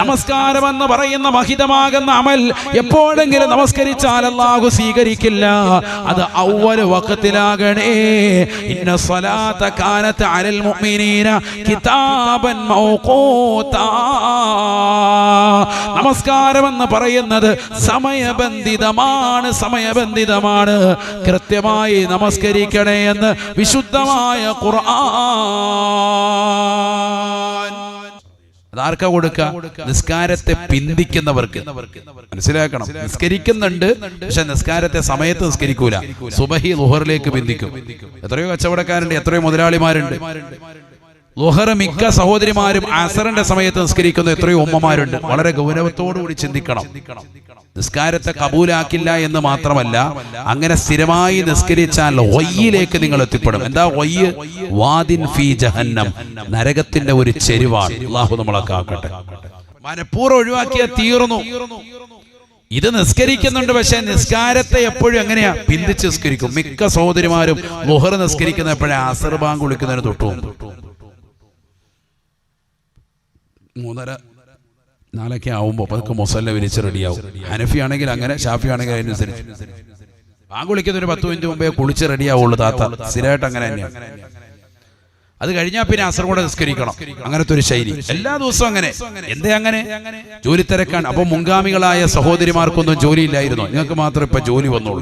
നമസ്കാരം എന്ന് പറയുന്ന മഹിതമാകുന്ന അമൽ എപ്പോഴെങ്കിലും നമസ്കരിച്ചാൽ അല്ലാഹു സ്വീകരിക്കില്ല. അത് ഔവൽ വക്കത്തിലാകണേ ഇന്ന സ്വലാത്ത കാനത്ത് അലൽ മുഅ്മിനീന കിതാബൻ നമസ്കാരം എന്ന് പറയുന്നത് സമയബന്ധിതമാണ് സമയബന്ധിതമാണ്. കൃത്യമായി നമസ്കരിക്കണേ എന്ന് വിശുദ്ധമായ ഖുർആൻ. അതാർക്കാ കൊടുക്ക നിസ്കാരത്തെ പിന്തിക്കുന്നവർക്ക്. മനസ്സിലാക്കണം. നിസ്കരിക്കുന്നുണ്ട് പക്ഷെ നിസ്കാരത്തെ സമയത്ത് നിസ്കരിക്കൂല. സുബഹി ലുഹറിലേക്ക് പിന്തിക്കും. എത്രയോ കച്ചവടക്കാരുണ്ട് എത്രയോ മുതലാളിമാരുണ്ട്. ലുഹർ മിക്ക സഹോദരിമാരും അസറിന്റെ സമയത്ത് നിസ്കരിക്കുന്ന എത്രയോ ഉമ്മമാരുണ്ട്. വളരെ ഗൗരവത്തോടുകൂടി ചിന്തിക്കണം. നിസ്കാരത്തെ കബൂലാക്കില്ല എന്ന് മാത്രമല്ല അങ്ങനെ സ്ഥിരമായി നിസ്കരിച്ചാൽ ഒയ്യിലേക്ക് നിങ്ങൾ എത്തിപ്പെടും. എന്താ ഒയ്യ് വാദിൻ ഫീ ജഹന്നം. നരകത്തിന്റെ ഒരു ചെരുവാണ് അള്ളാഹു നമ്മളെ കാക്കട്ടെ. മനഃപൂർവം ഒഴിവാക്കിയ തീർന്നു. ഇത് നിസ്കരിക്കുന്നുണ്ട്. പക്ഷെ നിസ്കാരത്തെ എപ്പോഴും എങ്ങനെയാ? പിന്തിച്ച് നിസ്കരിക്കും. മിക്ക സഹോദരിമാരും ലുഹർ നിസ്കരിക്കുന്ന എപ്പോഴേ? അസർ ബാങ്ക് വിളിക്കുന്നതിന് തൊട്ടു. മൂന്നര നാലൊക്കെ ആവുമ്പോൾ പതുക്കെ മൊസല്ല വിരിച്ച് റെഡിയാവും ഹനഫി ആണെങ്കിൽ അങ്ങനെ ഷാഫി ആണെങ്കിൽ അതിനനുസരിച്ച്. ബാങ്ക് വിളിക്കുന്ന ഒരു പത്ത് മിനിറ്റ് മുമ്പേ കുളിച്ച് റെഡിയാവുള്ളൂ താത്ത. സ്ഥിരമായിട്ട് അങ്ങനെ തന്നെയാണ് അത് കഴിഞ്ഞാൽ പിന്നെ അസർ കൂടെ നിസ്കരിക്കണം. അങ്ങനത്തെ ഒരു ശൈലി. എല്ലാ ദിവസവും അങ്ങനെ. എന്തേ അങ്ങനെ? ജോലി തിരക്കാണ്. അപ്പൊ മുൻഗാമികളായ സഹോദരിമാർക്കൊന്നും ജോലി ഇല്ലായിരുന്നു. നിങ്ങൾക്ക് മാത്രം ഇപ്പൊ ജോലി വന്നോളൂ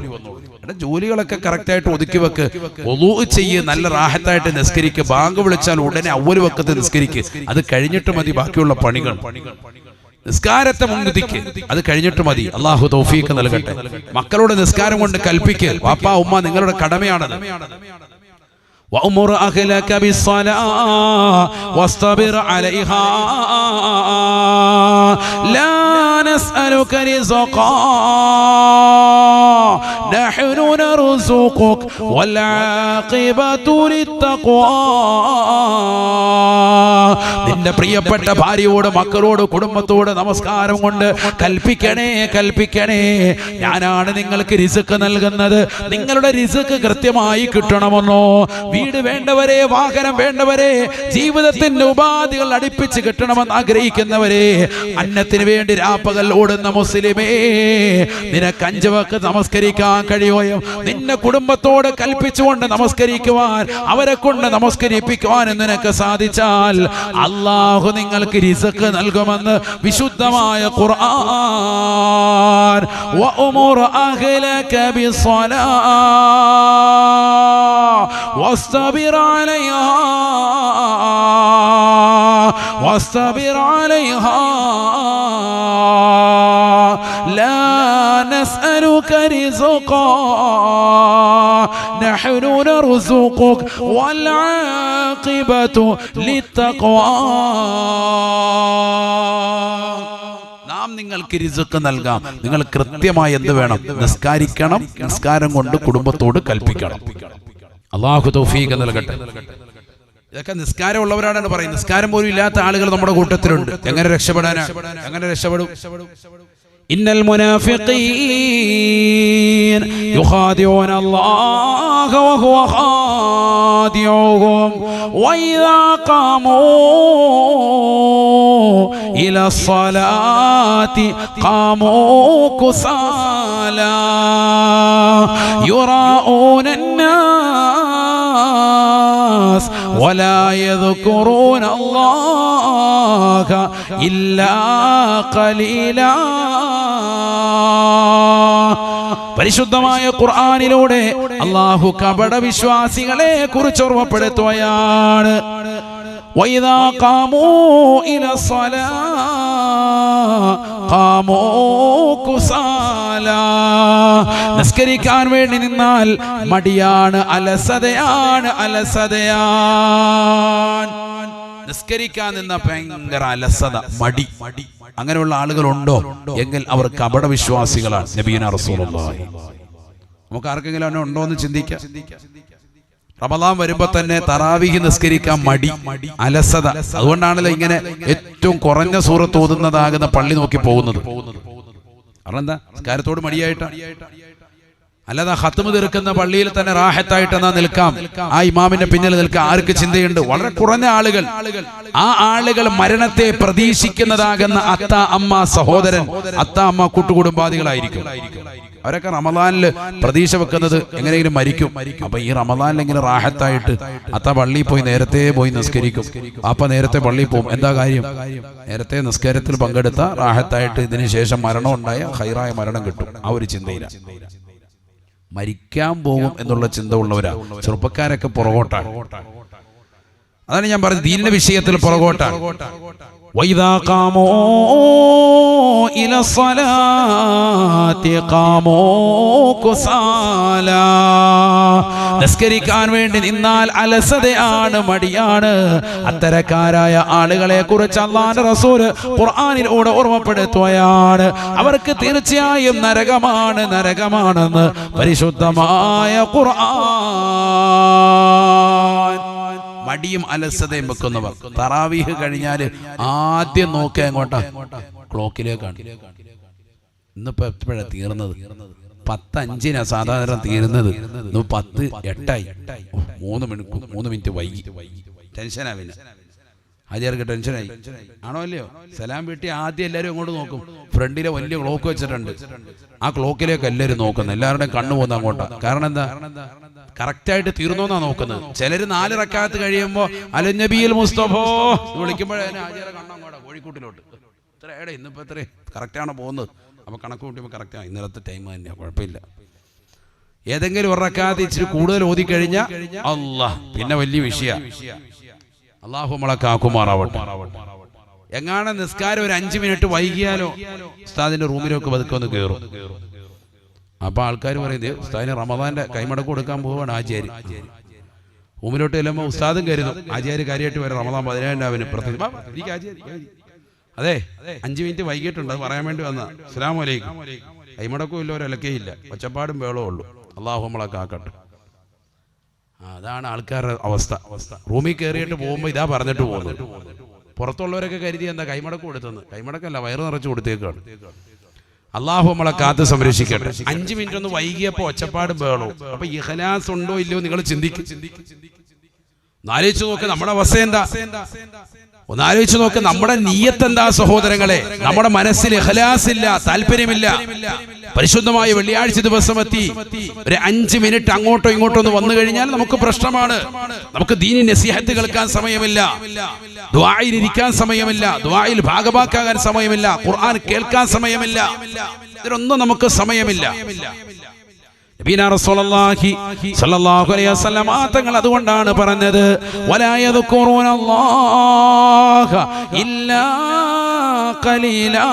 എടാ, ജോലികളൊക്കെ കറക്റ്റായിട്ട് ഒതുക്കി വെക്ക്. ഒലൂ ചെയ്യ് നല്ല റാഹത്തായിട്ട് നിസ്കരിക്ക്. ബാങ്ക് വിളിച്ചാൽ ഉടനെ അവർ വക്കത്ത് നിസ്കരിക്ക്. അത് കഴിഞ്ഞിട്ട് മതി ബാക്കിയുള്ള പണികൾ. നിസ്കാരത്തെ മുൻകുതിക്ക് അത് കഴിഞ്ഞിട്ട് മതി. അള്ളാഹു തൗഫീക്ക് നൽകട്ടെ. മക്കളോട് നിസ്കാരം കൊണ്ട് കൽപ്പിക്ക്. പാപ്പ ഉമ്മ നിങ്ങളുടെ കടമയാണത്. وأمر أهلك بالصلاة واصطبر عليها لا نسألك رزقا نحن نرزقك والعاقبة للتقوى നിന്റെ പ്രിയപ്പെട്ട ഭാര്യയോട് മക്കളോട് കുടുംബത്തോട് നമസ്കാരം കൊണ്ട് കൽപ്പിക്കണേ കൽപ്പിക്കണേ ഞാനാണ് നിങ്ങൾക്ക് റിസുക്ക് നൽകുന്നത് നിങ്ങളുടെ റിസുക്ക് കൃത്യമായി കിട്ടണമെന്നോ വീട് വേണ്ടവരെ വാഹനം വേണ്ടവരെ ജീവിതത്തിന്റെ ഉപാധികൾ അടുപ്പിച്ച് കിട്ടണമെന്ന് ആഗ്രഹിക്കുന്നവരെ അന്നത്തിന് വേണ്ടി രാപ്പകൽ ഓടുന്ന മുസ്ലിമേ നിനക്ക് അഞ്ചു വക്ക് നമസ്കരിക്കാൻ കഴിയോയോ നിന്നെ കുടുംബത്തോട് കൽപ്പിച്ചുകൊണ്ട് നമസ്കരിക്കുവാൻ അവരെ കൊണ്ട് നമസ്കരിപ്പിക്കുവാൻ നിനക്ക് സാധിച്ചാൽ അള്ളാഹു നിങ്ങൾക്ക് റിസക്ക് നൽകുമെന്ന് വിശുദ്ധമായ ഖുർആൻ. വഅമുർ واصطبر عليها واصطبر عليها لا نسألك رزقا نحن نرزقك والعاقبة للتقوى നാം നിങ്ങൾക്ക് രിസുക്ക് നൽകാം നിങ്ങൾ കൃത്യമായി എന്ത് വേണം നിസ്കാരിക്കണം നിസ്കാരം കൊണ്ട് കുടുംബത്തോട് കൽപ്പിക്കണം അള്ളാഹു തൗഫീഖ് നൽകട്ടെ ഇതൊക്കെ നിസ്കാരം ഉള്ളവരാണ് പറയുന്നത് നിസ്കാരം പോലും ഇല്ലാത്ത ആളുകൾ നമ്മുടെ കൂട്ടത്തിലുണ്ട് എങ്ങനെ രക്ഷപ്പെടാനാണ് എങ്ങനെ രക്ഷപ്പെടും إن المنافقين يخادعون الله وهو خادعهم وإذا قاموا إلى الصلاة قاموا كسالى يراءون الناس ولا يذكرون الله إلا قليلا പരിശുദ്ധമായ ഖുർആനിലൂടെ അള്ളാഹു കപട വിശ്വാസികളെ കുറിച്ച് ഓർമ്മപ്പെടുത്തുകയാണ് وإذا قاموا إلى الصلاة قاموا كسالى നിസ്കരിക്കാൻ വേണ്ടി നിന്നാൽ മടിയാണ് അലസതയാണ് അലസതയാണ് നിസ്കരിക്കാൻ നിന്ന ഭയങ്കര അലസത മടി മടി അങ്ങനെയുള്ള ആളുകളുണ്ടോ എങ്കിൽ അവർ കപട വിശ്വാസികളാണ് നബീന റസൂലുള്ളാഹി നമുക്ക് ആർക്കെങ്കിലും അവനെ ഉണ്ടോ എന്ന് ചിന്തിക്കാം റമദാൻ വരുമ്പോ തന്നെ തറാവിഹി നിസ്കരിക്കാൻ മടി അലസത. അതുകൊണ്ടാണല്ലോ ഇങ്ങനെ ഏറ്റവും കുറഞ്ഞ സൂറത്ത് ഓതുന്നതാകുന്ന പള്ളി നോക്കി പോകുന്നത്. കാരണം എന്താ? നിസ്കാരത്തോട് മടിയായിട്ട്. അല്ലാതെ ഹത്തുമ തീർക്കുന്ന പള്ളിയിൽ തന്നെ റാഹത്തായിട്ട് എന്നാ നിൽക്കാം. ആ ഇമാമിന്റെ പിന്നിൽ നിൽക്കാം ആർക്ക് ചിന്തയുണ്ട്? വളരെ കുറഞ്ഞ ആളുകൾ. ആ ആളുകൾ മരണത്തെ പ്രതീക്ഷിക്കുന്നതാകുന്ന അത്ത അമ്മ സഹോദരൻ അത്ത അമ്മ കൂട്ടുകുടുംബാദികളായിരിക്കും. അവരൊക്കെ റമദാനിൽ പ്രതീക്ഷ വെക്കുന്നത് എങ്ങനെയെങ്കിലും മരിക്കും. അപ്പൊ ഈ റമദാനിൽ ഇങ്ങനെ റാഹത്തായിട്ട് അത്ത പള്ളിയിൽ പോയി നേരത്തെ പോയി നിസ്കരിക്കും. അപ്പൊ നേരത്തെ പള്ളിയിൽ പോകും എന്താ കാര്യം? നേരത്തെ നിസ്കാരത്തിൽ പങ്കെടുത്ത റാഹത്തായിട്ട് ഇതിന് ശേഷം മരണം ഉണ്ടായ ഹൈറായ മരണം കിട്ടും. ആ ഒരു ചിന്തയിലാണ് മരിക്കാൻ പോകും എന്നുള്ള ചിന്ത ഉള്ളവരാ. ചെറുപ്പക്കാരൊക്കെ പുറകോട്ടാണ്. അതാണ് ഞാൻ പറഞ്ഞത്. ദീനിന്റെ വിഷയത്തിൽ പുറകോട്ടാണ്. وإذا قاموا إلى الصلاة قاموا كسالى നിസ്കരിക്കാൻ വേണ്ടി നിന്നാൽ അലസതയാണ് മടിയാണ് അത്തരക്കാരായ ആളുകളെ കുറിച്ച് അള്ളാന്റെ റസൂല് ഖുർആനിലൂടെ ഓർമ്മപ്പെടുത്തുകയാണ് അവർക്ക് തീർച്ചയായും നരകമാണ് നരകമാണെന്ന് പരിശുദ്ധമായ ഖുർആൻ മടിയും അലസതയും വെക്കുന്നവർ. തറാവീഹ് കഴിഞ്ഞാൽ ആദ്യം നോക്കുക എങ്ങോട്ടാ? ക്ലോക്കിലേക്കാണ്. ഇന്നിപ്പോ എപ്പോഴാ തീർന്നത്? പത്ത് അഞ്ചിനാ സാധാരണ തീരുന്നത്. ഇന്ന് പത്ത് എട്ടായി. മൂന്ന് മിനിറ്റ് മൂന്ന് മിനിറ്റ് വൈകി. ടെൻഷനാ പിന്നെ. ഹാജിയാർക്ക് ടെൻഷനായി. ആണോ അല്ലയോ സലാം വീട്ടി ആദ്യം എല്ലാവരും അങ്ങോട്ട് നോക്കും. ഫ്രണ്ടിലെ വലിയ ക്ലോക്ക് വെച്ചിട്ടുണ്ട്. ആ ക്ലോക്കിലേക്ക് എല്ലാവരും നോക്കുന്നത്. എല്ലാവരുടെയും കണ്ണു പോകുന്ന അങ്ങോട്ടാണ് കാരണം എന്താ? കറക്റ്റായിട്ട് തീർന്നോന്നാ നോക്കുന്നത്. ചിലര് നാല് റക്കാത്ത് കഴിയുമ്പോ അലഞ്ഞബിയിൽ മുസ്തഫോ വിളിക്കുമ്പോഴേ കോഴിക്കോട്ടിലോട്ട്. ഇത്ര ഇന്നിപ്പോ എത്ര കറക്റ്റാണ് പോകുന്നത്? അപ്പൊ കണക്ക് കൂട്ടിയപ്പോൾ കറക്റ്റാണ് ഇന്നലത്തെ ടൈം തന്നെയാ കുഴപ്പമില്ല. ഏതെങ്കിലും ഒരു റക്കാത്ത് ഇച്ചിരി കൂടുതൽ ഓതി ഓതിക്കഴിഞ്ഞാൽ അല്ലാ പിന്നെ വലിയ വിഷയ. അള്ളാഹു നമ്മളെ കാക്കുമാറാവട്ടെ. എങ്ങാണ് നിസ്കാരം ഒരു അഞ്ചു മിനിറ്റ് വൈകിയാലോ ഉസ്താദിന്റെ റൂമിലൊക്കെ പതുക്കെ ഒന്ന് കയറും അപ്പൊ ആൾക്കാർ പറയുന്നത് ഉസ്താദിന് റമദാന്റെ കൈമടക്ക് കൊടുക്കാൻ പോവാണ് ആചാര്യ റൂമിലോട്ട് ചെല്ലുമ്പോൾ ഉസ്താദും കരുതും ആചാര്യ കാര്യമായിട്ട് വരും റമദാൻ പതിനായിരം. അതെ അഞ്ചു മിനിറ്റ് വൈകിട്ടുണ്ട് അത് പറയാൻ വേണ്ടി വന്ന അലൈക്കും. കൈമടക്കും ഇല്ല ഒരലക്കേ ഇല്ല. ഒച്ചപ്പാടും വേളവും ഉള്ളൂ. അള്ളാഹു നമ്മളെ കാക്കട്ടെ. അതാണ് ആൾക്കാരുടെ അവസ്ഥ. അവസ്ഥ റൂമിൽ കയറിയിട്ട് പോകുമ്പോൾ ഇതാ പറഞ്ഞിട്ട് പോകുന്നത്. പുറത്തുള്ളവരൊക്കെ കരുതി എന്താ കൈമടക്ക് കൊടുത്തെന്ന് കൈമടക്കല്ല വയറ് നിറച്ച് കൊടുത്തേക്കാണ്. അള്ളാഹു നമ്മളെ കാത്ത് സംരക്ഷിക്കട്ടെ. അഞ്ചു മിനിറ്റ് ഒന്ന് വൈകിയപ്പോ ഒച്ചപ്പാട് വേണോ? അപ്പൊ ഇഹലാസ് ഉണ്ടോ ഇല്ലയോ നിങ്ങൾ ചിന്തിക്കും. നാലേച്ചു നോക്ക് നമ്മുടെ അവസ്ഥ എന്താ? ഒന്നാലോചിച്ച് നോക്ക് നമ്മുടെ നീയത്ത് എന്താ സഹോദരങ്ങളെ? നമ്മുടെ മനസ്സിൽ ഹലാസില്ല ഇല്ല താല്പര്യമില്ല. പരിശുദ്ധമായ വെള്ളിയാഴ്ച ദിവസം എത്തി ഒരു അഞ്ച് മിനിറ്റ് അങ്ങോട്ടോ ഇങ്ങോട്ടോ ഒന്ന് വന്നു കഴിഞ്ഞാൽ നമുക്ക് പ്രശ്നമാണ്. നമുക്ക് ദീനി നസിഹത്ത് കേൾക്കാൻ സമയമില്ല. ദ്വായിൽ ഇരിക്കാൻ സമയമില്ല. ദ്വായിൽ ഭാഗമാക്കാൻ സമയമില്ല. ഖുർആൻ കേൾക്കാൻ സമയമില്ല. ഇതിനൊന്നും നമുക്ക് സമയമില്ല. തങ്ങൾ അതുകൊണ്ടാണ് പറഞ്ഞത് വലാ യദ്കുറൂനല്ലാഹ ഇല്ലാ ഖലീലാ.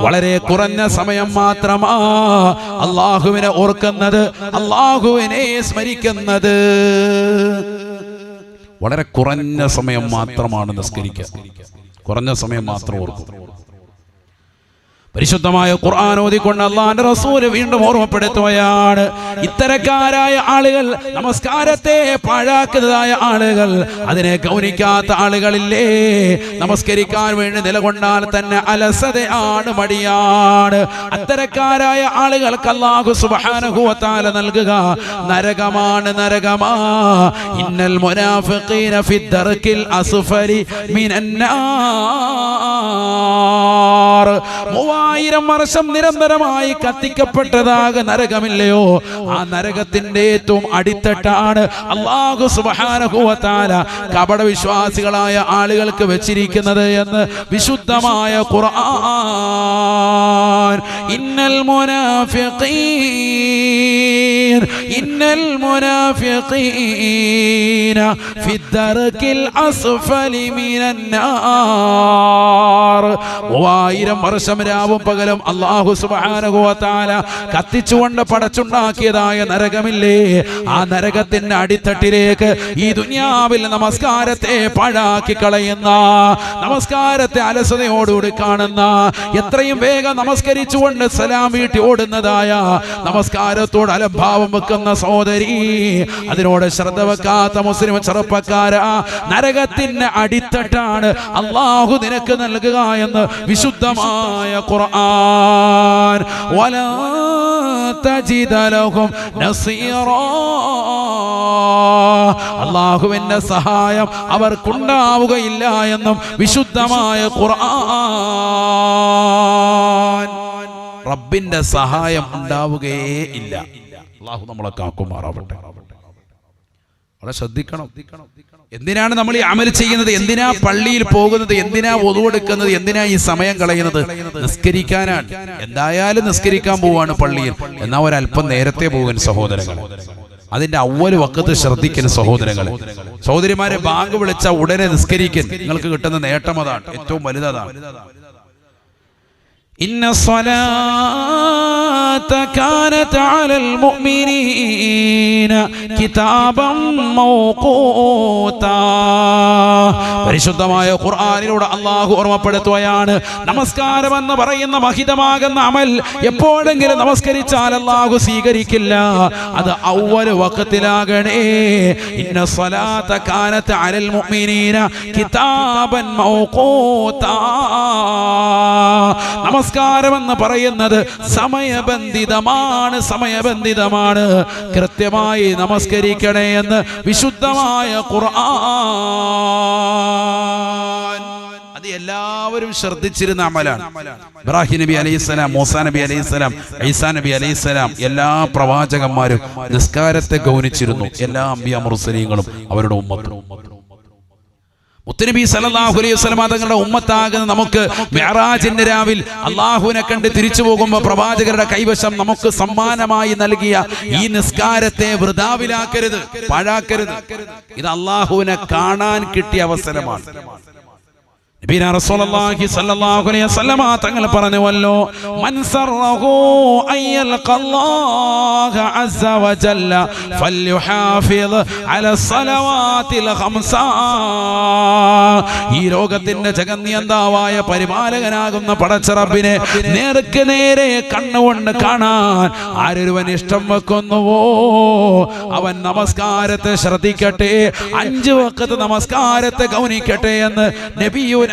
വളരെ കുറഞ്ഞ സമയം മാത്രമാ അള്ളാഹുവിനെ ഓർക്കുന്നത് അള്ളാഹുവിനെ സ്മരിക്കുന്നത്. വളരെ കുറഞ്ഞ സമയം മാത്രമാണ് നിസ്കരിക്കുക. കുറഞ്ഞ സമയം മാത്രം ഓർക്കും പരിശുദ്ധമായ ഖുർആൻ ഓതിക്കൊണ്ട് അള്ളാന്റെ റസൂൽ വീണ്ടും ഓർമ്മപ്പെടുത്തുകയാണ്. ഇത്തരക്കാരായ ആളുകൾ നമസ്കാരത്തെ പാഴാക്കുന്നതായ ആളുകൾ അതിനെ ഗൗനിക്കാത്ത ആളുകളില്ലേ? നമസ്കരിക്കാൻ വേണ്ടി നിലകൊണ്ടാൽ തന്നെ അലസതയാണ് മടിയാണ്. അത്തരക്കാരായ ആളുകൾക്ക് അള്ളാഹു സുബ്ഹാനഹുവതാല നൽകുക നരകമാണ് നരകമാ. ഇന്നൽ ദർക്കിൽ മൂവായിരം വർഷം നിരന്തരമായി കത്തിക്കപ്പെട്ടതാക നരകമില്ലയോ? ആ നരകത്തിന്റെ ഏറ്റവും അടിത്തട്ടാണ് അള്ളാഹു സുബാനഹുവത്താല കപട വിശ്വാസികളായ ആളുകൾക്ക് വെച്ചിരിക്കുന്നത് എന്ന് വിശുദ്ധമായ ഖുർആൻ. ഇന്നൽ ഇന്നൽ ഫി അസ്ഫലി വർഷം രാവും പകലും അള്ളാഹു സുബാനുഭവത്താല കത്തിച്ചുകൊണ്ട് പടച്ചുണ്ടാക്കിയതായ നരകമില്ലേ? ആ നരകത്തിന്റെ അടിത്തട്ടിലേക്ക് ഈ ദുനിയാവിൽ നമസ്കാരത്തെ പാഴാക്കി കളയുന്ന നമസ്കാരത്തെ അലസതയോടുകൂടി കാണുന്ന എത്രയും വേഗം നമസ്കരിച്ചുകൊണ്ട് സലാം വീട്ടി ഓടുന്നതായ നമസ്കാരത്തോട് അലംഭാവം വെക്കുന്ന സഹോദരി അതിനോട് ശ്രദ്ധ വെക്കാത്ത മുസ്ലിം ചെറുപ്പക്കാര നരകത്തിന്റെ അടിത്തട്ടാണ് അള്ളാഹു നിനക്ക് നൽകുക എന്ന് വിശുദ്ധമായ ഖുർആൻ. വലാ തജിദ ലഹും نصيرا അള്ളാഹുവിന്റെ സഹായം അവർക്കുണ്ടാവുകയില്ല എന്നും വിശുദ്ധമായ ഖുർആൻ. റബ്ബിന്റെ സഹായം ഉണ്ടാവുകയേ ഇല്ല. അള്ളാഹു നമ്മളെ കാക്കുമാറാവട്ടെ. വളരെ ശ്രദ്ധിക്കണം. എന്തിനാണ് നമ്മൾ ഈ അമൽ ചെയ്യുന്നത്? എന്തിനാ പള്ളിയിൽ പോകുന്നത്? എന്തിനാ ഒതുവെടുക്കുന്നത്? എന്തിനാ ഈ സമയം കളയുന്നത്? നിസ്കരിക്കാനാണ്. എന്തായാലും നിസ്കരിക്കാൻ പോവാണ് പള്ളിയിൽ. എന്നാ ഒരല്പം നേരത്തെ പോകാൻ സഹോദരങ്ങൾ അതിന്റെ അവൽ വക്കത്ത് ശ്രദ്ധിക്കുന്ന സഹോദരങ്ങൾ സഹോദരിമാരെ ബാങ്ക് വിളിച്ച ഉടനെ നിസ്കരിക്കൻ. നിങ്ങൾക്ക് കിട്ടുന്ന നേട്ടം അതാണ്. ഏറ്റവും വലുതാണ് إن الصلاة كانت على المؤمنين كتابا موقوتا പരിശുദ്ധമായ ഖുർആനിലൂടെ അള്ളാഹു ഓർമ്മപ്പെടുത്തുകയാണ് നമസ്കാരം എന്ന് പറയുന്ന മഹിതമാകുന്ന അമൽ എപ്പോഴെങ്കിലും നമസ്കരിച്ചാൽ അള്ളാഹു സ്വീകരിക്കില്ല അത് ഔവല് വക്കത്തിലാകണേ ഇന്ന സ്വലാത്ത കാനത്ത് അലൽ മുഅ്മിനീന കിതാബൻ മൗഖൂതാ നമസ്കാരം എന്ന് പറയുന്നത് സമയബന്ധിതമാണ് സമയബന്ധിതമാണ്. കൃത്യമായി നമസ്കരിക്കണേ എന്ന് വിശുദ്ധമായ ഖുർആൻ. അത് എല്ലാവരും ശ്രദ്ധിച്ചിരുന്ന അമലാണ്. ഇബ്രാഹിം നബി അലൈഹിസ്സലാം മൂസാ നബി അലൈഹിസ്സലാം ഈസാ നബി അലൈഹിസ്സലാം എല്ലാ പ്രവാചകന്മാരും നിസ്കാരത്തെ ഗൗനിച്ചിരുന്നു. എല്ലാ അമ്പിയ മുർസലീങ്ങളും അവരുടെ ഉമ്മത്തും. മുത്തനബി സല്ലല്ലാഹു അലൈഹി വസല്ലം തങ്ങളുടെ ഉമ്മത്താകുന്ന നമുക്ക് മെഹറാജിന്റെ രാവിൽ അള്ളാഹുവിനെ കണ്ട് തിരിച്ചു പോകുമ്പോൾ പ്രവാചകരുടെ കൈവശം നമുക്ക് സമ്മാനമായി നൽകിയ ഈ നിസ്കാരത്തെ വൃതാവിലാക്കരുത് പാഴാക്കരുത്. ഇത് അള്ളാഹുവിനെ കാണാൻ കിട്ടിയ അവസരമാണ് നബീന റസൂലുള്ളാഹി സ്വല്ലല്ലാഹു അലൈഹി വസല്ലമ തങ്ങൾ ഈ ലോകത്തിന്റെ ജഗന്യന്താവായ പരിപാലകനാകുന്ന പടച്ചറബിനെ നേർക്ക് നേരെ കണ്ണുകൊണ്ട് കാണാൻ ആരൊരുവൻ ഇഷ്ടം വെക്കുന്നുവോ? അവൻ നമസ്കാരത്തെ ശ്രദ്ധിക്കട്ടെ അഞ്ചു വക്കത്ത് നമസ്കാരത്തെ ഗൗനിക്കട്ടെ എന്ന് റസൂലുള്ളാഹി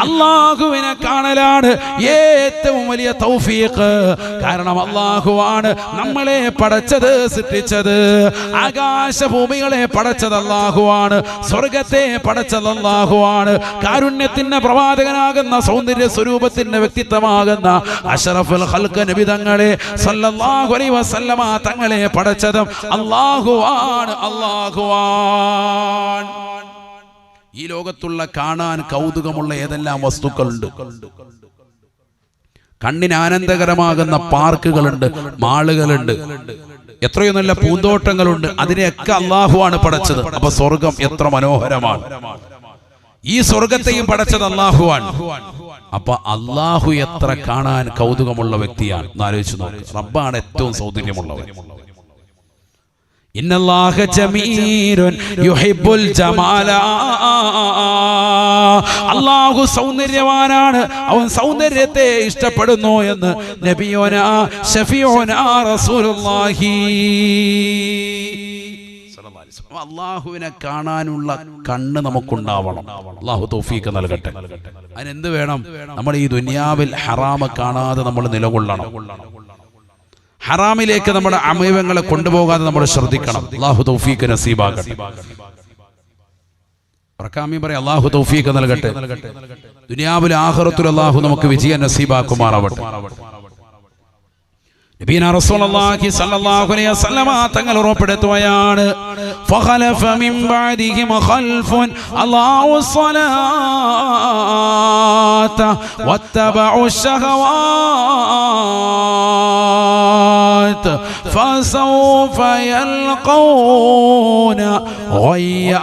അള്ളാഹുവിനെ കാണലാണ്. ഏറ്റവും വലിയ തൗഫീഖ്. കാരണം അള്ളാഹുവാണ് നമ്മളെ പടച്ചത് സൃഷ്ടിച്ചത്. ആകാശഭൂമികളെ പടച്ചത് അള്ളാഹുവാണ്. സ്വർഗത്തെ പടച്ചത് അള്ളാഹുവാണ്. കാരുണ്യത്തിന്റെ പ്രവാചകനാകുന്ന സൗന്ദര്യ സ്വരൂപത്തിന്റെ വ്യക്തിത്വമാകുന്ന അഷറഫുൽ ഹൽക്ക് നബി തങ്ങളെ സല്ലല്ലാഹു അലൈഹി വസല്ലമ തങ്ങളെ പടച്ചതും അള്ളാഹുവാണ് അള്ളാഹുവാൻ ഈ ലോകത്തുള്ള കാണാൻ കൗതുകമുള്ള ഏതെല്ലാം വസ്തുക്കളുണ്ട്? കണ്ണിന് ആനന്ദകരമാകുന്ന പാർക്കുകളുണ്ട് മാളുകളുണ്ട്. എത്രയോ നല്ല പൂന്തോട്ടങ്ങളുണ്ട്. അതിനെയൊക്കെ അള്ളാഹുവാണ് പടച്ചത്. അപ്പൊ സ്വർഗം എത്ര മനോഹരമാണ്. ഈ സ്വർഗത്തെയും പടച്ചത് അള്ളാഹുവാണ് അപ്പൊ അള്ളാഹു എത്ര കാണാൻ കൗതുകമുള്ള വ്യക്തിയാണ്. ആലോചിച്ചു നോക്ക്. റബ്ബാണ് ഏറ്റവും സൗന്ദര്യമുള്ളവൻ. ഇന്നല്ലാഹ ജമീലുൻ യുഹിബ്ബുൽ ജമാല. അല്ലാഹു സൗന്ദര്യവാനാണ്. അവൻ സൗന്ദര്യത്തെ ഇഷ്ടപ്പെടുന്നു എന്ന് നബിയോന ഷഫിയോന റസൂലുള്ളാഹി. അള്ളാഹുവിനെ കാണാനുള്ള കണ്ണ് നമുക്കുണ്ടാവണം. അള്ളാഹു തോഫീക്ക് നൽകട്ടെ. അതിനെന്ത് വേണം? നമ്മൾ ഈ ദുനിയാവിൽ ഹറാമ കാണാതെ നമ്മൾ നിലകൊള്ളണം. ഹറാമിലേക്ക് നമ്മുടെ അമയവങ്ങളെ കൊണ്ടുപോകാതെ നമ്മൾ ശ്രദ്ധിക്കണം. അള്ളാഹു തൗഫീഖ് നസീബാകട്ടെ. ഉറക്കാമി പറയാം അള്ളാഹു തൗഫീഖ് നൽകട്ടെ. ദുനിയാവിൽ ആഹ്റത്തുൽ അള്ളാഹു നമുക്ക് വിജയം നസീബാക്കുമാറാവട്ടെ. തങ്ങൾ فسوف يلقون غيا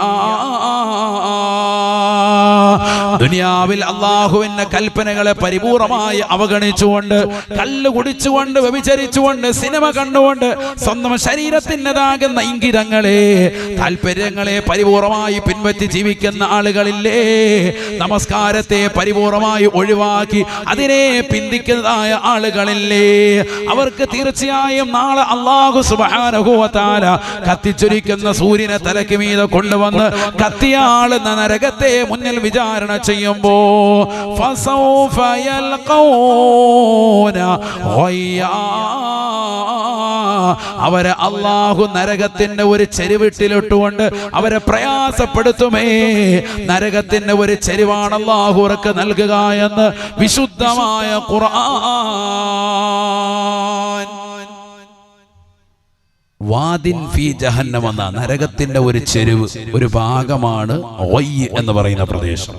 ദുനിയാവിൽ അള്ളാഹുവിന്റെ കൽപ്പനകളെ പരിപൂർണമായി അവഗണിച്ചുകൊണ്ട് കല്ല് കുടിച്ചുകൊണ്ട് വ്യഭിചരിച്ചുകൊണ്ട് സിനിമ കണ്ടുകൊണ്ട് സ്വന്തം ശരീരത്തിന്റെതാകുന്ന ഇംഗിതങ്ങളെ താല്പര്യങ്ങളെ പരിപൂർണമായി പിൻവറ്റി ജീവിക്കുന്ന ആളുകളില്ലേ? നമസ്കാരത്തെ പരിപൂർണമായി ഒഴിവാക്കി അതിനെ പിന്തിക്കുന്നതായ ആളുകളില്ലേ? അവർക്ക് തീർച്ചയായും നാളെ അള്ളാഹു സുബാനുഭവത്താല കത്തിച്ചൊരിക്കുന്ന സൂര്യനെ തലക്ക് മീതെ കൊണ്ടുവന്ന് കത്തിയാളുന്ന നരകത്തെ മുന്നിൽ വിചാരണ ചെയ്യുമ്പോ ഫസൗഫ യൽഖൗന ഗയ്യാ. അവരെ അള്ളാഹു നരകത്തിന്റെ ഒരു ചെരുവിട്ടിലിട്ടുകൊണ്ട് അവരെ പ്രയാസപ്പെടുത്തുമേ. നരകത്തിന്റെ ഒരു ചെരുവാണ് അള്ളാഹു ഉറക്ക് നൽകുക എന്ന് വിശുദ്ധമായ ഖുർആൻ. വാദിൻ ഫി ജഹന്നം എന്ന നരകത്തിന്റെ ഒരു ചെരുവ് ഒരു ഭാഗമാണ് ഒയ്യ് എന്ന് പറയുന്ന പ്രദേശം.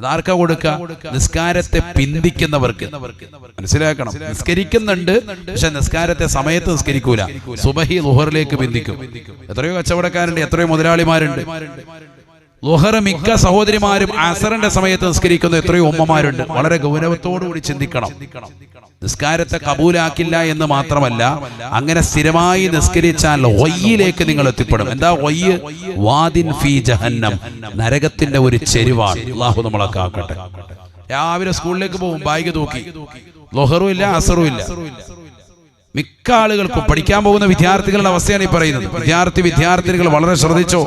അതാർക്കാ കൊടുക്ക നിസ്കാരത്തെ പിന്തിക്കുന്നവർക്ക്. മനസ്സിലാക്കണം. നിസ്കരിക്കുന്നുണ്ട് പക്ഷെ നിസ്കാരത്തെ സമയത്ത് നിസ്കരിക്കൂല. സുബഹി ലുഹറിലേക്ക് പിന്തിക്കും. എത്രയോ കച്ചവടക്കാരുണ്ട് എത്രയോ മുതലാളിമാരുണ്ട്. ലുഹർ മിക്ക സഹോദരിമാരും അസറിന്റെ സമയത്ത് നിസ്കരിക്കുന്ന എത്രയോ ഉമ്മമാരുണ്ട്. വളരെ ഗൗരവത്തോടുകൂടി ചിന്തിക്കണം. നിസ്കാരത്തെ കബൂലാക്കില്ല എന്ന് മാത്രമല്ല അങ്ങനെ സ്ഥിരമായി നിസ്കരിച്ചാൽ ഒയ്യിലേക്ക് നിങ്ങൾ എത്തിപ്പെടും. എന്താ ഒയ്യ് വാദിൻ ഫി ജഹന്നം. നരകത്തിന്റെ ഒരു ചെരുവാണ്. അള്ളാഹു നമ്മളെ കാക്കട്ടെ. രാവിലെ സ്കൂളിലേക്ക് പോകും ബാഗ് തൂക്കി. ലൊഹറും ഇല്ല അസറും ഇല്ല മിക്ക ആളുകൾക്കും പഠിക്കാൻ പോകുന്ന വിദ്യാർത്ഥികളുടെ അവസ്ഥയാണ് ഈ പറയുന്നത്. വിദ്യാർത്ഥി വിദ്യാർത്ഥിനികൾ വളരെ ശ്രദ്ധിച്ചോ?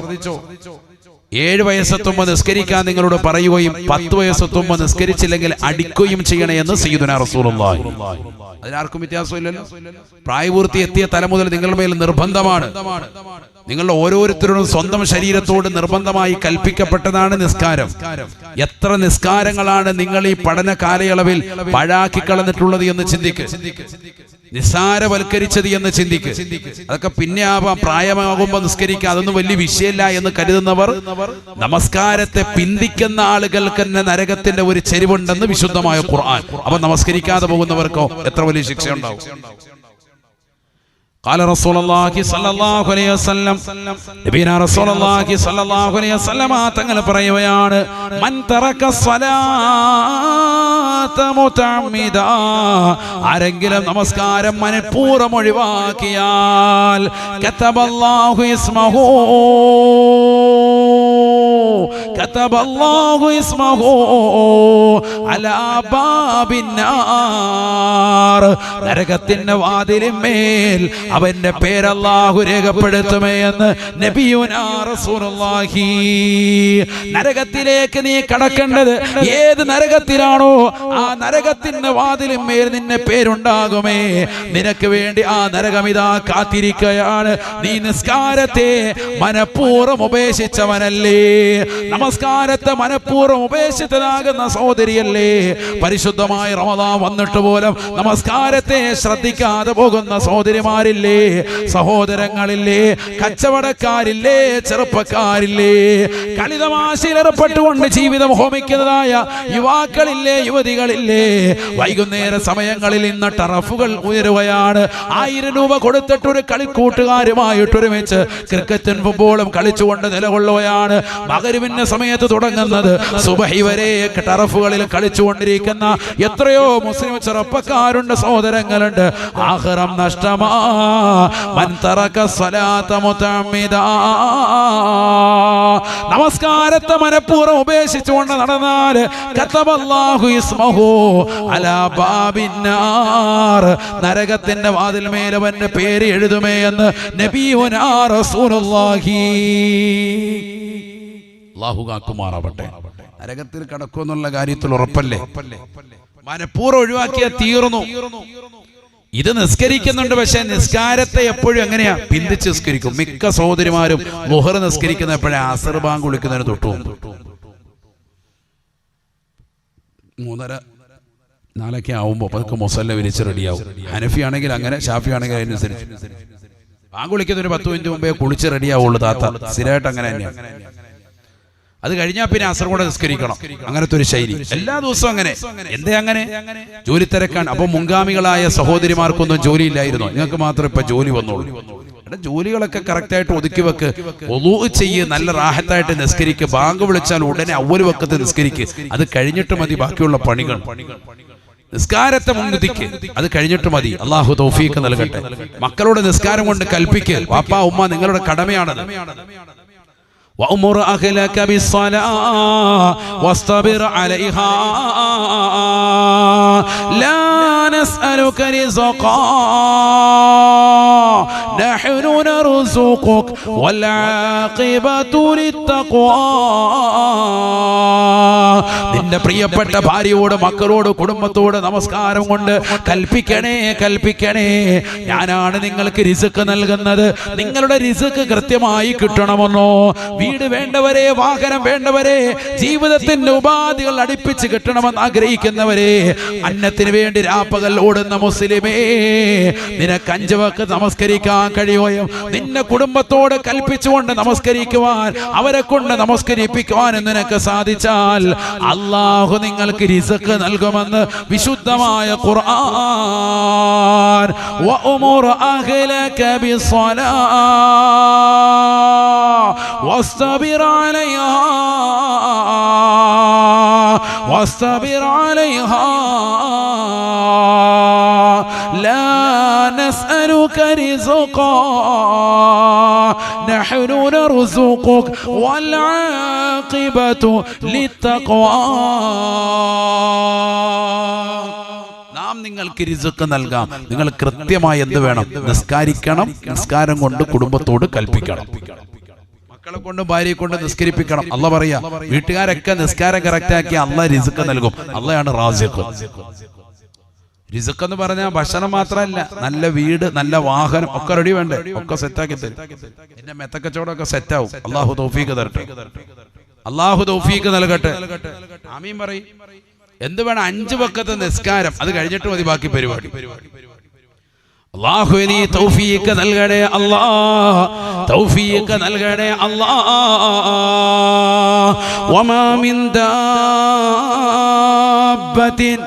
ഏഴ് വയസ്സത്തുമ്പോൾ നിസ്കരിക്കാൻ നിങ്ങളോട് പറയുകയും പത്ത് വയസ്സത്തുമ്പോൾ നിസ്കരിച്ചില്ലെങ്കിൽ അടിക്കുകയും ചെയ്യണേ എന്ന് സയ്യിദുന റസൂലുള്ളാഹി. അതിനാർക്കും വ്യത്യാസമില്ലല്ലോ. പ്രായപൂർത്തി എത്തിയ തല മുതൽ നിങ്ങളുടെ മേൽ നിർബന്ധമാണ്. നിങ്ങളുടെ ഓരോരുത്തരോടും സ്വന്തം ശരീരത്തോട് നിർബന്ധമായി കൽപ്പിക്കപ്പെട്ടതാണ് നിസ്കാരം. എത്ര നിസ്കാരങ്ങളാണ് നിങ്ങൾ ഈ പഠന കാലയളവിൽ പഴാക്കി കളഞ്ഞിട്ടുള്ളത് എന്ന് ചിന്തിക്ക്. നിസ്സാരവൽക്കരിച്ചത് എന്ന് ചിന്തിക്ക് അതൊക്കെ പിന്നെ ആവാം പ്രായമാകുമ്പോൾ നിസ്കരിക്കുക അതൊന്നും വലിയ വിഷയമല്ല എന്ന് കരുതുന്നവർ നമസ്കാരത്തെ പിന്തിക്കുന്ന ആളുകൾക്ക് തന്നെ നരകത്തിന്റെ ഒരു ചെരിവുണ്ടെന്ന് വിശുദ്ധമായ ഖുർആൻ അപ്പൊ നമസ്കരിക്കാതെ പോകുന്നവർക്കോ എത്ര വലിയ ശിക്ഷ ഉണ്ടാവും قال رسول الله صلى الله عليه وسلم നബീന റസൂൽ അല്ലാഹി സ്വല്ലല്ലാഹു അലൈഹി വസല്ലമ തങ്ങൾ പറയുകയാണ് മൻ തറക സ്വലാത്ത മുതഅമ്മിദ ആരെങ്കിലും നമസ്കാരം മനഃപൂർവ്വം ഒഴിവാക്കിയാൽ കതബല്ലാഹു ഇസ്മഹു كتب الله اسمه على باب النار നരകത്തിന്റെ വാതിലിന്മേൽ അവന്റെ പേരല്ലാഹു രേഖപ്പെടുത്തുമേ എന്ന് നബിയുനാ റസൂലുള്ളാഹി നരകത്തിലേക്ക് നീ കടക്കേണ്ടത് ഏത് നരകത്തിലാണോ ആ നരകത്തിന്റെ മേൽ നിന്നെ പേരുണ്ടാകുമേ. നിനക്ക് വേണ്ടി ആ നരകമിതാ കാത്തിരിക്കുകയാണ് നീ നിസ്കാരത്തെ മനഃപൂർവം ഉപേക്ഷിച്ചവനല്ലേ. നമസ്കാരത്തെ മനഃപൂർവം ഉപേക്ഷിച്ചതാകുന്ന സഹോദരിയല്ലേ. പരിശുദ്ധമായ റമദാൻ വന്നിട്ട് പോലും നമസ്കാരത്തെ ശ്രദ്ധിക്കാതെ പോകുന്ന സഹോദരിമാരില്ലേ. സഹോദരങ്ങളില്ലേ കച്ചവടക്കാരില്ലേ ചെറുപ്പക്കാരില്ലേ. കളിതമാശയിലേർപ്പെട്ടുകൊണ്ട് ജീവിതം ഹോമിക്കുന്നതായ യുവാക്കളില്ലേ യുവതികളില്ലേ വൈകുന്നേര സമയങ്ങളിൽ ഇന്ന് ടറഫുകൾ ഉയരുകയാണ്. ആയിരം രൂപ കൊടുത്തിട്ട് ഒരു കളിക്കൂട്ടുകാരുമായിട്ട് ഒരുമിച്ച് ക്രിക്കറ്റും ഫുട്ബോളും കളിച്ചുകൊണ്ട് നിലകൊള്ളുകയാണ്. മകരുവിന്റെ സമയത്ത് തുടങ്ങുന്നത് സുബഹി വരെ ടറഫുകളിൽ കളിച്ചുകൊണ്ടിരിക്കുന്ന എത്രയോ മുസ്ലിം ചെറുപ്പക്കാരുണ്ട് സഹോദരങ്ങളുണ്ട്. ആഹ്റം നഷ്ടമാ. മൻ തറക സ്വലാത്ത മുതഅമ്മിദാ. നമസ്കാരത്തെ മനഃപൂർവം ഉപേക്ഷിച്ചുകൊണ്ട് ബാബിന്നാർ നരകത്തിന്റെ വാതിൽ മേലവന്റെ പേര് എഴുതുമേ എന്ന് നബിയുനാ റസൂലുള്ളാഹി. അള്ളാഹു കാക്കുമാറാവട്ടെ. നരകത്തിൽ കടക്കുമെന്നുള്ള കാര്യത്തിൽ ഉറപ്പല്ലേ? മനഃപൂർവം ഒഴിവാക്കിയ തീർന്നു. ഇത് നിസ്കരിക്കുന്നുണ്ട് പക്ഷെ നിസ്കാരത്തെ എപ്പോഴും എങ്ങനെയാ? പിന്തിച്ച് നിസ്കരിക്കും. മിക്ക സഹോദരിമാരും മുഹർ നിസ്കരിക്കുന്ന എപ്പോഴും? അസർ ബാങ്ക് വിളിക്കുന്നതിന് തൊട്ടു മൂന്നര നാലൊക്കെ ആവുമ്പോൾ പതുക്കെ മുസല്ല വിരിച്ച് റെഡിയാവും. ഹനഫി ആണെങ്കിൽ അങ്ങനെ ഷാഫി ആണെങ്കിൽ അതിനനുസരിച്ച്. ബാങ്ക് ഒരു പത്ത് മിനിറ്റ് മുമ്പേ കുളിച്ച് റെഡിയാവുള്ളൂ താത്ത. സ്ഥിരമായിട്ട് അങ്ങനെ തന്നെയാണ് അത് കഴിഞ്ഞാൽ പിന്നെ അസർ കൂടെ നിസ്കരിക്കണം. അങ്ങനത്തെ ഒരു ശൈലി. എല്ലാ ദിവസവും അങ്ങനെ. എന്തേ അങ്ങനെ? ജോലി തിരക്കാണ് അപ്പൊ മുൻഗാമികളായ സഹോദരിമാർക്കൊന്നും ജോലി ഇല്ലായിരുന്നു നിങ്ങൾക്ക് മാത്രം ഇപ്പൊ ജോലി വന്നോളൂ. ജോലികളൊക്കെ കറക്റ്റ് ആയിട്ട് ഒതുക്കി വെക്ക്. ഒതു ചെയ്യ്. നല്ല റാഹത്തായിട്ട് നിസ്കരിക്ക്. ബാങ്ക് വിളിച്ചാൽ ഉടനെ അവർ വക്കത്ത് നിസ്കരിക്ക്. അത് കഴിഞ്ഞിട്ട് മതി. ബാക്കിയുള്ള പണികൾ. നിസ്കാരത്തെ മുൻനിധിക്ക്. അത് കഴിഞ്ഞിട്ട് മതി. അള്ളാഹു തൗഫീക്ക് നൽകട്ടെ. മക്കളോട് നിസ്കാരം കൊണ്ട് കൽപ്പിക്ക്. വാപ്പ ഉമ്മ നിങ്ങളുടെ കടമയാണത്. وأمر أهلك بالصلاة واصطبر عليها. لا نسألك رزقا. نحن نرزقك والعاقبة للتقوى നിന്റെ പ്രിയപ്പെട്ട ഭാര്യയോട് മക്കളോട് കുടുംബത്തോട് നമസ്കാരം കൊണ്ട് കൽപ്പിക്കണേ കൽപ്പിക്കണേ ഞാനാണ് നിങ്ങൾക്ക് റിസുക്ക് നൽകുന്നത് നിങ്ങളുടെ റിസുക്ക് കൃത്യമായി കിട്ടണമെന്നോ വീട് വേണ്ടവരെ വാഹനം വേണ്ടവരെ ജീവിതത്തിന്റെ ഉപാധികൾ അടുപ്പിച്ച് കിട്ടണമെന്ന് ആഗ്രഹിക്കുന്നവരെ അന്നത്തിന് വേണ്ടി രാപ്പകൽ ഓടുന്ന മുസ്ലിമേ നിനക്ക് അഞ്ചു വക്ക് നമസ്കരിക്കാൻ കഴിയുകയും നിന്റെ കുടുംബത്തോട് കൽപ്പിച്ചുകൊണ്ട് നമസ്കരിക്കുവാൻ അവരെ കൊണ്ട് നമസ്കരിപ്പിക്കുവാൻ നിനക്ക് സാധിച്ചാൽ അള്ളാഹു നിങ്ങൾക്ക് റിസക്ക് നൽകുമെന്ന് വിശുദ്ധമായ ഖുർആൻ വഅമുർ അഹ്ലക ബിസ്സലാ واصطبر عليها واصطبر عليها لا نسألك رزقا نحن نرزقك والعاقبة للتقوى നാം നിങ്ങൾക്ക് രിസുക്ക് നൽകാം നിങ്ങൾ കൃത്യമായി എന്ത് വേണം നിസ്കാരിക്കണം നിസ്കാരം കൊണ്ട് കുടുംബത്തോട് കൽപ്പിക്കണം മക്കളെ കൊണ്ടും ഭാര്യയെ കൊണ്ട് നിസ്കരിപ്പിക്കണം. അല്ല പറയാ വീട്ടുകാരൊക്കെ നിസ്കാരം കറക്റ്റ് ആക്കി അല്ല റിസുക്ക് നൽകും. അല്ലയാണ് റാസിഖ്. റിസുക്ക് എന്ന് പറഞ്ഞാൽ ഭക്ഷണം മാത്രമല്ല നല്ല വീട് നല്ല വാഹനം ഒക്കെ റെഡി വേണ്ടേ? ഒക്കെ സെറ്റാക്കി തരും. എന്റെ മെത്തക്കച്ചവടമൊക്കെ സെറ്റാവും അള്ളാഹു തൗഫീക്ക് തരട്ടെ. അള്ളാഹു തൗഫീക്ക് നൽകട്ടെ. ആമീൻ പറയും. എന്ത് വേണം? അഞ്ചു പക്കത്തെ നിസ്കാരം. അത് കഴിഞ്ഞിട്ട് മതി ബാക്കി പരിപാടി. അള്ളാഹു നീ തൗഫീക്ക് നൽകണേ അല്ലാ. തൗഫീക്ക് നൽകണേ അല്ലാ. വമാ മിൻ ദാബത്തിൻ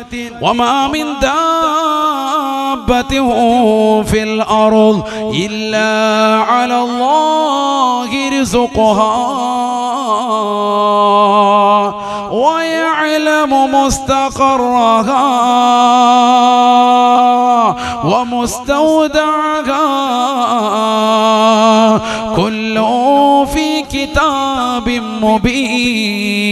വമാ മിൻ ദാബത്തിൻ ഫിൽ അർൾ ഇല്ലാ അലല്ലാഹി റിസ്ഖുഹാ. ويعلم مستقرها ومستودعها. كل في كتاب مبين.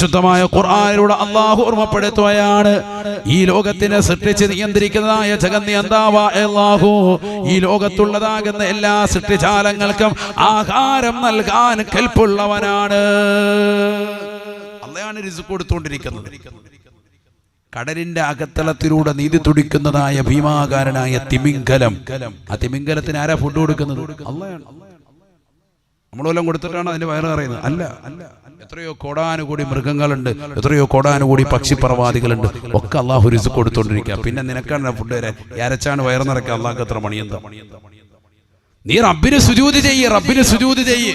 പരിശുദ്ധമായ ഖുർആനിലൂടെ അള്ളാഹു ഓർമ്മപ്പെടുത്തുകയാണ്. ഈ ലോകത്തിനെ സൃഷ്ടിച്ച് നിയന്ത്രിക്കുന്നതായ ജഗന്നിയന്താവ അള്ളാഹു ഈ ലോകത്തുള്ളതാകുന്ന എല്ലാ സൃഷ്ടിജാലങ്ങൾക്കും ആഹാരം നൽകാൻ കൽപ്പുള്ളവനാണ്. അള്ളയാണ് രിസുക്ക് കൊടുത്തുകൊണ്ടിരിക്കുന്നത് കടലിന്റെ അകത്തളത്തിലൂടെ നീതി തുടിക്കുന്നതായ ഭീമാകാരനായ തിമിംഗലം. ആ തിമിംഗലത്തിന് ആരാ ഫുഡ് കൊടുക്കുന്നത്? അള്ളയാണ്. നമ്മളെല്ലാം കൊടുത്തിട്ടാണ് അതിന്റെ വയറ് അറിയുന്നത് അല്ല. അല്ല. എത്രയോ കോടാനുകൂടി മൃഗങ്ങളുണ്ട്. എത്രയോ കോടാനുകൂടി പക്ഷിപ്രവാദികളുണ്ട് ഒക്കെ അള്ളാഹു രിസ് കൊടുത്തോണ്ടിരിക്കുക പിന്നെ നിനക്കാണ് ഫുഡ് വരെ. അരച്ചാണ് വയറ് നിറക്കുക അള്ളാഹ് എത്ര മണിയന്ത? നീ റബ്ബിന് സുജൂതി ചെയ്യ് റബ്ബിന് സുജൂതി ചെയ്യ്.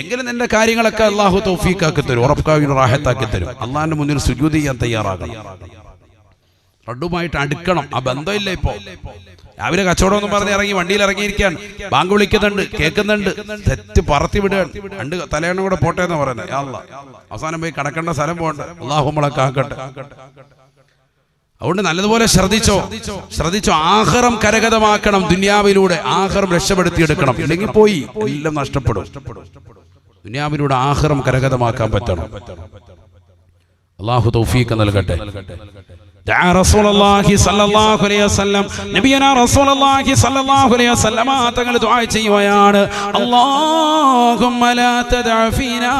എങ്കിലും നിന്റെ കാര്യങ്ങളൊക്കെ അള്ളാഹു തൗഫീഖാക്കി തരും ഉറപ്പാക്കി റാഹത്താക്കി തരും. അള്ളാഹിന്റെ മുന്നിൽ സുജൂതി ചെയ്യാൻ തയ്യാറാകണം. റബ്ബുമായിട്ട് അടുക്കണം. ആ ബന്ധമില്ല ഇപ്പോ. രാവിലെ കച്ചവടം ഒന്നും പറഞ്ഞ് ഇറങ്ങി വണ്ടിയിൽ ഇറങ്ങിയിരിക്കാൻ ബാങ്ക് വിളിക്കുന്നുണ്ട് കേൾക്കുന്നുണ്ട്. തെറ്റ് പറത്തി വിടുകയാണ്. രണ്ട് തലയെണ്ണം കൂടെ പോട്ടെ എന്ന് പറയുന്നത്. അവസാനം പോയി കടക്കേണ്ട സ്ഥലം പോകണ്ട. അള്ളാഹു നമ്മളെ കാക്കട്ടെ. അതുകൊണ്ട് നല്ലതുപോലെ ശ്രദ്ധിച്ചോ. ശ്രദ്ധിച്ചോ. ആഹാരം കരഗതമാക്കണം ദുനിയാവിലൂടെ. ആഹാരം രക്ഷപ്പെടുത്തിയെടുക്കണം. ഇല്ലെങ്കിൽ പോയി എല്ലാം നഷ്ടപ്പെടും. ദുനിയാവിലൂടെ ആഹാരം കരഗതമാക്കാൻ പറ്റണം. അള്ളാഹു തൗഫീഖ് നൽകട്ടെ. തങ്ങൾ ദുആ ചെയ്യുകയാണ്. അല്ലാഹുമ്മ ലാ തദഅഫിനാ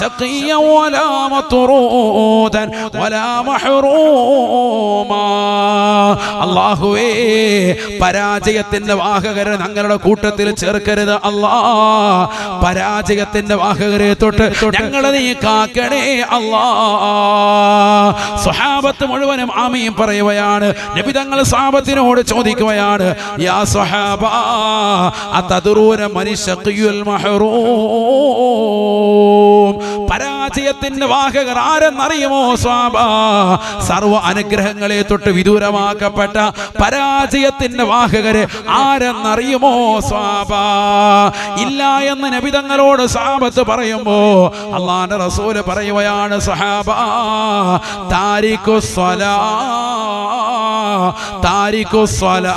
شقيا ولا مطرودا ولا محروما അള്ളാഹുവേ പരാജയത്തിന്റെ വാഹകരെ ഞങ്ങളുടെ കൂട്ടത്തിൽ ചേർക്കരുത് അല്ലാ പരാജയത്തിന്റെ വാഹകരെ തൊട്ട് ഞങ്ങളെ നീ കാക്കണേ അല്ലാ സ്വഹാബത്ത് മുഴുവനും ആമീൻ പറയുകയാണ് നബി തങ്ങൾ സാബത്തിനോട് ചോദിക്കുകയാണ് യാ സ്വഹാബ അതദറൂന മനിശഖിയുൽ മഹ്റൂം പരാജയത്തിന്റെ വാഹകർ ആരെന്നറിയുമോ സ്വാബ സർവ അനുഗ്രഹങ്ങളെ തൊട്ട് വിദൂരമാക്കപ്പെട്ട പരാജയത്തിന്റെ വാഹകര് ആരെന്നറിയുമോ സ്വാബ ഇല്ല എന്ന് നബിതങ്ങളോട് സാബത്ത് പറയുമ്പോ അള്ളാന്റെ റസൂൽ പറയുകയാണ് സഹാബ താരിഖു സ്വലാ താരിഖു സ്വലാ.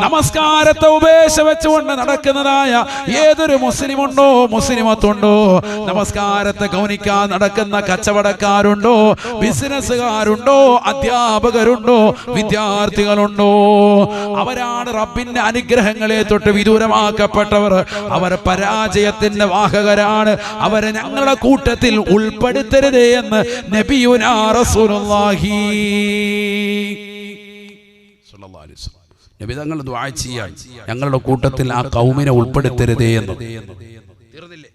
നമസ്കാരത്തെ ഉപേക്ഷ വെച്ചുകൊണ്ട് നടക്കുന്നതായ ഏതൊരു മുസ്ലിമുണ്ടോ മുസ്ലിമത്തുണ്ടോ? നമസ്കാരത്തെ ഗൗനിക്കാൻ നടക്കുന്ന കച്ചവടക്കാരുണ്ടോ? ബിസിനസ്സുകാരുണ്ടോ? അധ്യാപകരുണ്ടോ? വിദ്യാർത്ഥികളുണ്ടോ? അവരാണ് റബ്ബിന്റെ അനുഗ്രഹങ്ങളെ തൊട്ട് വിദൂരമാക്കപ്പെട്ടവർ. അവർ പരാജയത്തിന്റെ വാഹകരാണ്. അവരെ ഞങ്ങളുടെ കൂട്ടത്തിൽ ഉൾപ്പെടുത്തരുതേ എന്ന് നബിയുനാ റസൂലുള്ളാഹി. സ്വല്ലല്ലാഹി അലൈഹി വസല്ലം. നബി ദ്വാ ചെയ്യാൻ. ഞങ്ങളുടെ കൂട്ടത്തിൽ ആ കൗമിനെ ഉൾപ്പെടുത്തരുതേ എന്ന്. തീർന്നില്ലേ.